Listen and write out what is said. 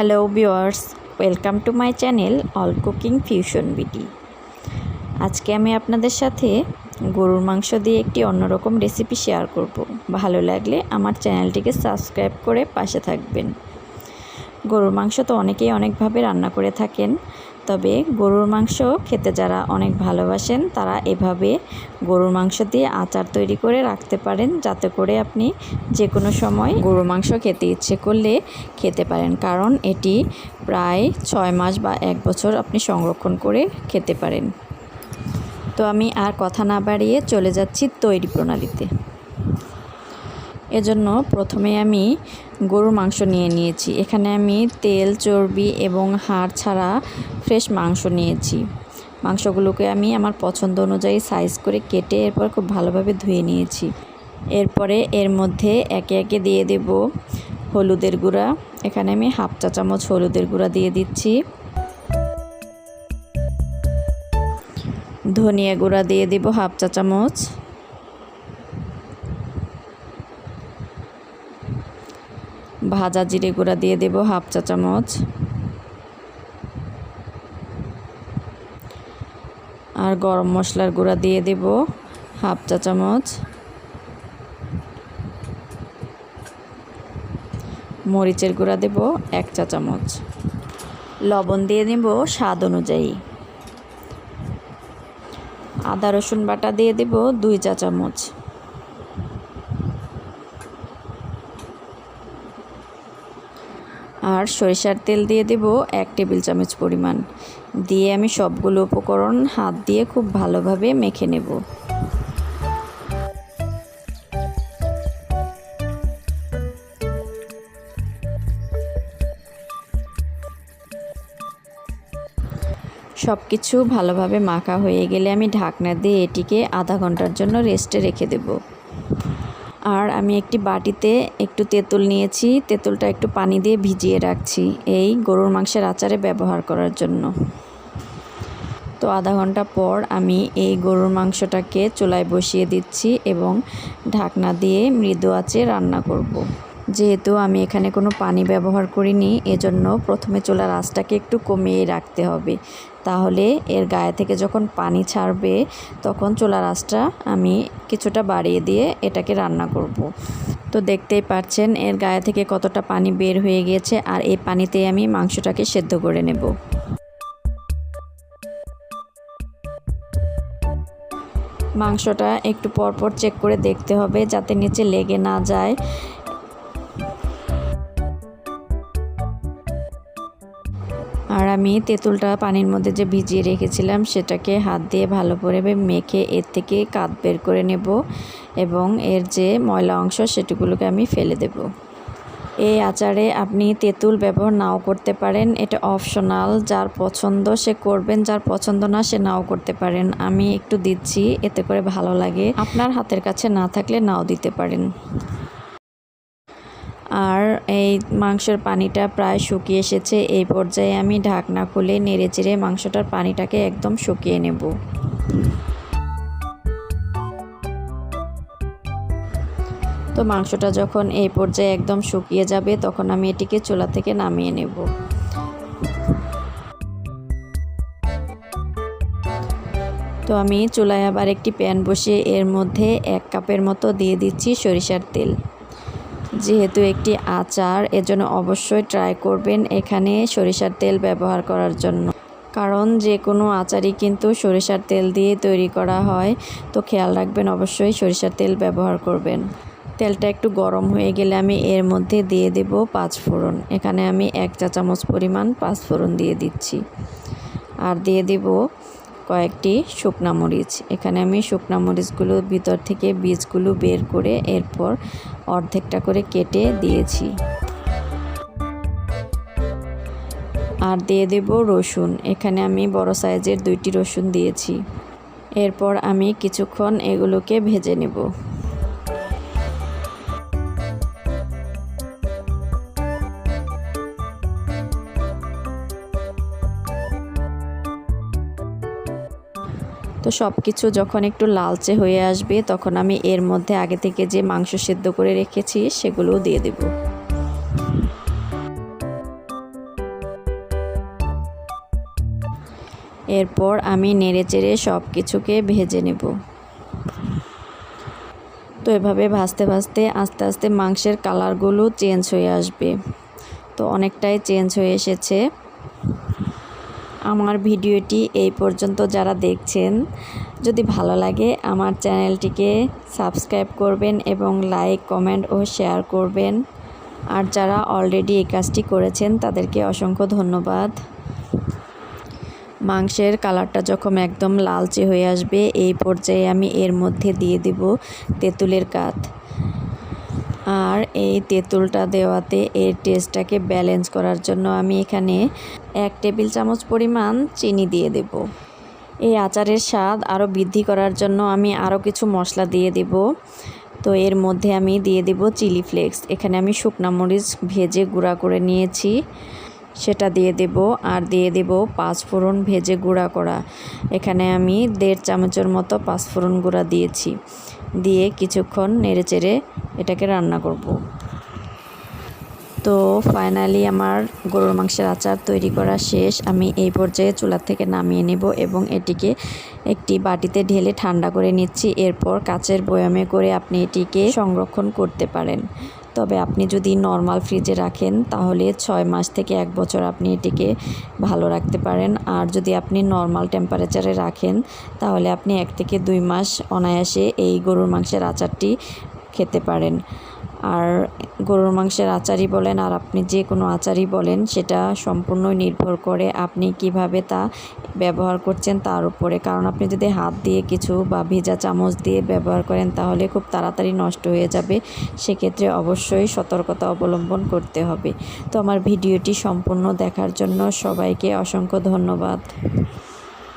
Hello viewers welcome to my channel all cooking fusion BD. আজকে আমি আপনাদের সাথে গরুর মাংস দিয়ে একটি অন্যরকম রেসিপি শেয়ার করব। ভালো লাগলে আমার চ্যানেলটিকে সাবস্ক্রাইব করে পাশে থাকবেন। গরুর মাংস তো অনেকেই অনেকভাবে রান্না করে থাকেন। তবে গরুর মাংস খেতে যারা অনেক ভালোবাসেন, তারা এভাবে গরুর মাংস দিয়ে আচার তৈরি করে রাখতে পারেন যাতে করে আপনি যে কোনো সময় গরুর মাংস খেতে ইচ্ছে করলে খেতে পারেন। কারণ এটি প্রায় ছয় মাস বা এক বছর আপনি সংরক্ষণ করে খেতে পারেন। তো আমি আর কথা না বাড়িয়ে চলে যাচ্ছি তৈরি প্রণালীতে। এজন্য প্রথমে আমি গরুর মাংস নিয়ে নিয়েছি। এখানে আমি তেল, চর্বি এবং হাড় ছাড়া ফ্রেশ মাংস নিয়েছি। মাংসগুলোকে আমি আমার পছন্দ অনুযায়ী সাইজ করে কেটে এরপর খুব ভালোভাবে ধুয়ে নিয়েছি। এরপরে এর মধ্যে একে একে দিয়ে দেব হলুদের গুঁড়া। এখানে আমি হাফ চা চামচ হলুদের গুঁড়া দিয়ে দিচ্ছি। ধনিয়া গুঁড়া দিয়ে দেব হাফ চা চামচ। ভাজা জিরে গুঁড়া দিয়ে দেব হাফ চা চামচ। আর গরম মশলার গুঁড়া দিয়ে দেব হাফ চা চামচ। মরিচের গুঁড়া দেব এক চা চামচ। লবণ দিয়ে দেব স্বাদ অনুযায়ী। আদা রসুন বাটা দিয়ে দেব দুই চা চামচ। আর সরিষার তেল দিয়ে দেব এক টেবিল চামচ পরিমাণ। দিয়ে আমি সবগুলো উপকরণ হাত দিয়ে খুব ভালোভাবে মেখে নেব। সব কিছু ভালোভাবে মাখা হয়ে গেলে আমি ঢাকনা দিয়ে এটিকে আধা ঘণ্টার জন্য রেস্টে রেখে দেবো। আর আমি একটি বাটিতে একটু তেঁতুল নিয়েছি তেঁতুলটা একটু পানি দিয়ে ভিজিয়ে রাখছি এই গরুর মাংসের আচারে ব্যবহার করার জন্য তো আধা ঘণ্টা পর আমি এই গরুর মাংসটাকে চুলায় বসিয়ে দিচ্ছি এবং ঢাকনা দিয়ে মৃদু আঁচে রান্না করব। যেহেতু আমি এখানে কোনো পানি ব্যবহার করিনি, এজন্য প্রথমে চুলার আঁচটাকে একটু কমিয়ে রাখতে হবে। তাহলে এর গায়ে থেকে যখন পানি ছাড়বে, তখন চুলার আঁচটা আমি কিছুটা বাড়িয়ে দিয়ে এটাকে রান্না করব। তো দেখতেই পাচ্ছেন, এর গায়ে থেকে কতটা পানি বের হয়ে গিয়েছে, আর এই পানিতে আমি মাংসটাকে সেদ্ধ করে নেব। মাংসটা একটু পরপর চেক করে দেখতে হবে, যাতে নিচে লেগে না যায়। আমি তেঁতুলটা পানির মধ্যে যে ভিজিয়ে রেখেছিলাম, সেটাকে হাত দিয়ে ভালো করে মেখে এর থেকে কাত বের করে নেব এবং এর যে ময়লা অংশ সেটুকুলোকে আমি ফেলে দেব। এই আচারে আপনি তেঁতুল ব্যবহার নাও করতে পারেন। এটা অপশনাল, যার পছন্দ সে করবেন, যার পছন্দ না সে নাও করতে পারেন। আমি একটু দিচ্ছি, এতে করে ভালো লাগে। আপনার হাতের কাছে না থাকলে নাও দিতে পারেন। আর এই মাংসের পানিটা প্রায় শুকিয়ে এসেছে। এই পর্যায়ে আমি ঢাকনা খুলে নেড়ে চেড়ে মাংসটার পানিটাকে একদম শুকিয়ে নেব। তো মাংসটা যখন এই পর্যায়ে একদম শুকিয়ে যাবে, তখন আমি এটিকে চুলা থেকে নামিয়ে নেব। তো আমি চুলায় আবার একটি প্যান বসিয়ে এর মধ্যে এক কাপের মতো দিয়ে দিচ্ছি সরিষার তেল। যেহেতু একটি আচার, এজন্য অবশ্যই ট্রাই করবেন এখানে সরিষার তেল ব্যবহার করার জন্য। কারণ যে কোনো আচারই কিন্তু সরিষার তেল দিয়ে তৈরি করা হয়, তো খেয়াল রাখবেন অবশ্যই সরিষার তেল ব্যবহার করবেন। তেলটা একটু গরম হয়ে গেলে আমি এর মধ্যে দিয়ে দেব পাঁচ ফোড়ন। এখানে আমি এক চা চামচ পরিমাণ পাঁচ ফোড়ন দিয়ে দিচ্ছি। আর দিয়ে দেব কয়েকটি শুকনা মরিচ। এখানে আমি শুকনা মরিচগুলো ভিতর থেকে বীজগুলো বের করে এরপর অর্ধেকটা করে কেটে দিয়েছি। আর দিয়ে দেব রসুন। এখানে আমি বড় সাইজের দুইটি রসুন দিয়েছি। এরপর আমি কিছুক্ষণ এগুলোকে ভেজে নেব। তো সব কিছু যখন একটু লালচে হয়ে আসবে, তখন আমি এর মধ্যে আগে থেকে যে মাংস সেদ্ধ করে রেখেছি সেগুলো দিয়ে দেবো। এরপর আমি নেড়ে চেড়ে সব কিছুকে ভেজে নেব। তো এভাবে ভাজতে ভাজতে আস্তে আস্তে মাংসের কালারগুলো চেঞ্জ হয়ে আসবে। তো অনেকটাই চেঞ্জ হয়ে এসেছে। আমার ভিডিওটি এই পর্যন্ত যারা দেখছেন, যদি ভালো লাগে আমার চ্যানেলটিকে সাবস্ক্রাইব করবেন এবং লাইক, কমেন্ট ও শেয়ার করবেন। আর যারা অলরেডি এই কাজটি করেছেন, তাদেরকে অসংখ্য ধন্যবাদ। মাংসের কালারটা যখন একদম লালচে হয়ে আসবে, এই পর্যায়ে আমি এর মধ্যে দিয়ে দেব তেঁতুলের কাত। আর এই তেঁতুলটা দেওয়াতে এর টেস্টটাকে ব্যালেন্স করার জন্য আমি এখানে এক টেবিল চামচ পরিমাণ চিনি দিয়ে দেব। এই আচারের স্বাদ আরও বৃদ্ধি করার জন্য আমি আরও কিছু মশলা দিয়ে দেব। তো এর মধ্যে আমি দিয়ে দেব চিলি ফ্লেক্স। এখানে আমি শুকনা মরিচ ভেজে গুঁড়া করে নিয়েছি। সেটা দিয়ে দেব আর দিয়ে দেব পাঁচফোড়ন ভেজে গুঁড়া করা। এখানে আমি দেড় চামচের মতো পাঁচফোড়ন গুঁড়া দিয়েছি। দিয়ে কিছুক্ষণ নেড়ে চেড়ে এটাকে রান্না করব। তো ফাইনালি আমার গরুর মাংসের আচার তৈরি করা শেষ। আমি এই পর্যায়ে চুলার থেকে নামিয়ে নেব এবং এটিকে একটি বাটিতে ঢেলে ঠান্ডা করে নিচ্ছি। এরপর কাচের বয়ামে করে আপনি এটিকে সংরক্ষণ করতে পারেন। তবে আপনি যদি নর্মাল ফ্রিজে রাখেন, তাহলে ছয় মাস থেকে এক বছর আপনি এটিকে ভালো রাখতে পারেন। আর যদি আপনি নর্মাল টেম্পারেচারে রাখেন, তাহলে আপনি এক থেকে দুই মাস অনায়াসে এই গরুর মাংসের আচারটি খেতে পারেন। আর গরুর মাংসের আচারই বলেন আর আপনি যে কোনো আচারই বলেন, সেটা সম্পূর্ণই নির্ভর করে আপনি কীভাবে তা ব্যবহার করছেন তার উপরে। কারণ আপনি যদি হাত দিয়ে কিছু বা ভেজা চামচ দিয়ে ব্যবহার করেন, তাহলে খুব তাড়াতাড়ি নষ্ট হয়ে যাবে। সেক্ষেত্রে অবশ্যই সতর্কতা অবলম্বন করতে হবে। তো আমার ভিডিওটি সম্পূর্ণ দেখার জন্য সবাইকে অসংখ্য ধন্যবাদ।